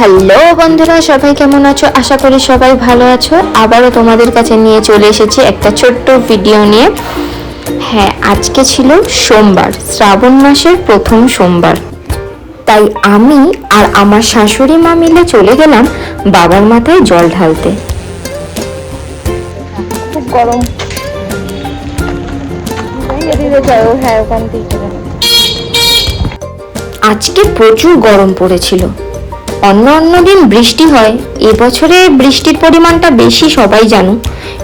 Hello বন্ধুরা সবাই কেমন আছো? আশা করি সবাই ভালো আছো। আবারও তোমাদের কাছে নিয়ে চলে এসেছি একটা ছোট্ট ভিডিও নিয়ে। হ্যাঁ আজকে ছিল সোমবার শ্রাবণ মাসের প্রথম সোমবার। তাই আমি আর আমার শাশুড়ি মা মিলে চলে গেলাম বাবার মাথায় জল ঢালতে। খুব গরম। আজকে প্রচুর গরম পড়েছিল। অন্য অন্য দিন বৃষ্টি হয়। এবছরে বৃষ্টির পরিমাণটা বেশি, সবাই জানো।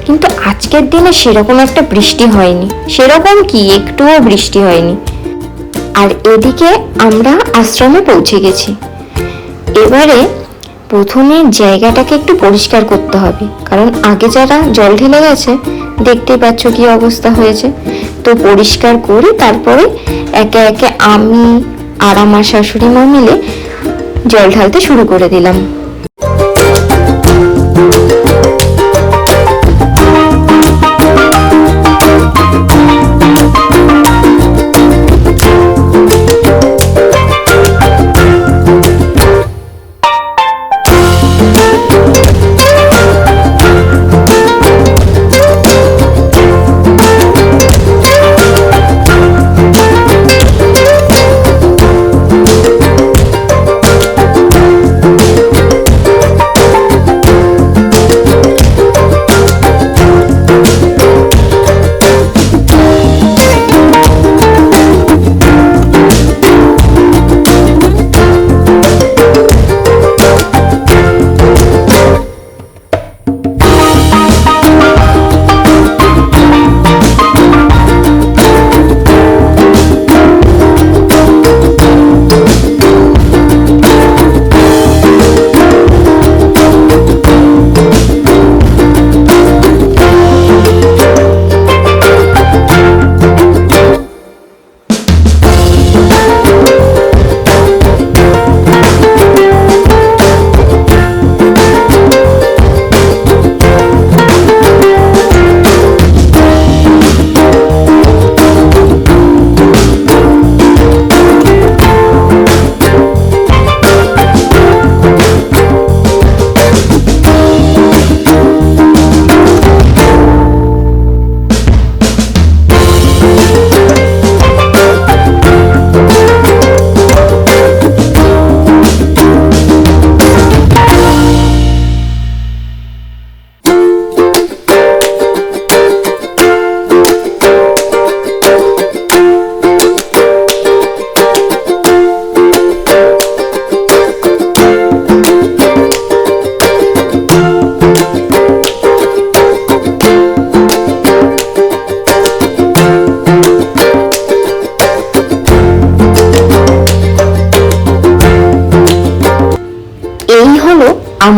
কিন্তু আজকের দিনে সেরকম একটা বৃষ্টি হয়নি। সেরকম কি? একটুও বৃষ্টি হয়নি। আর এদিকে আমরা আশ্রমে পৌঁছে গেছি। এবারে প্রথমে জায়গাটাকে একটু পরিষ্কার করতে হবে। কারণ আগে যারা জল ঢেলে গেছে, দেখতেই পাচ্ছ কি অবস্থা হয়েছে। তো পরিষ্কার করে তারপরে একে একে আমি আর আমার শাশুড়ি মা মিলে জল ঢালতে শুরু করে দিলাম।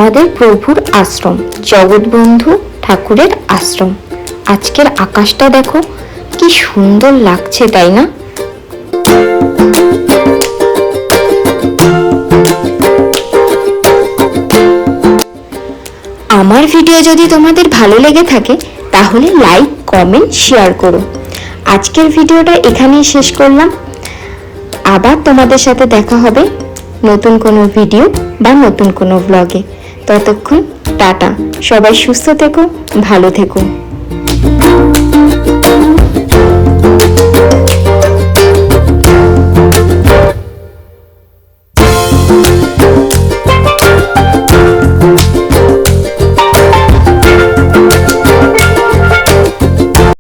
আমাদের প্রভুর আশ্রম, জগৎবন্ধু ঠাকুরের আশ্রম। আজকের আকাশটা দেখো, কি সুন্দর লাগছে, তাই না? আমার ভিডিও যদি তোমাদের ভালো লেগে থাকে, তাহলে লাইক, কমেন্ট, শেয়ার করো। আজকের ভিডিওটা এখানেই শেষ করলাম। আবার তোমাদের সাথে দেখা হবে নতুন কোনো ভিডিও বা নতুন কোনো ব্লগে ততক্ষণ টাটা। সবাই সুস্থ থেকো ভালো থেকো।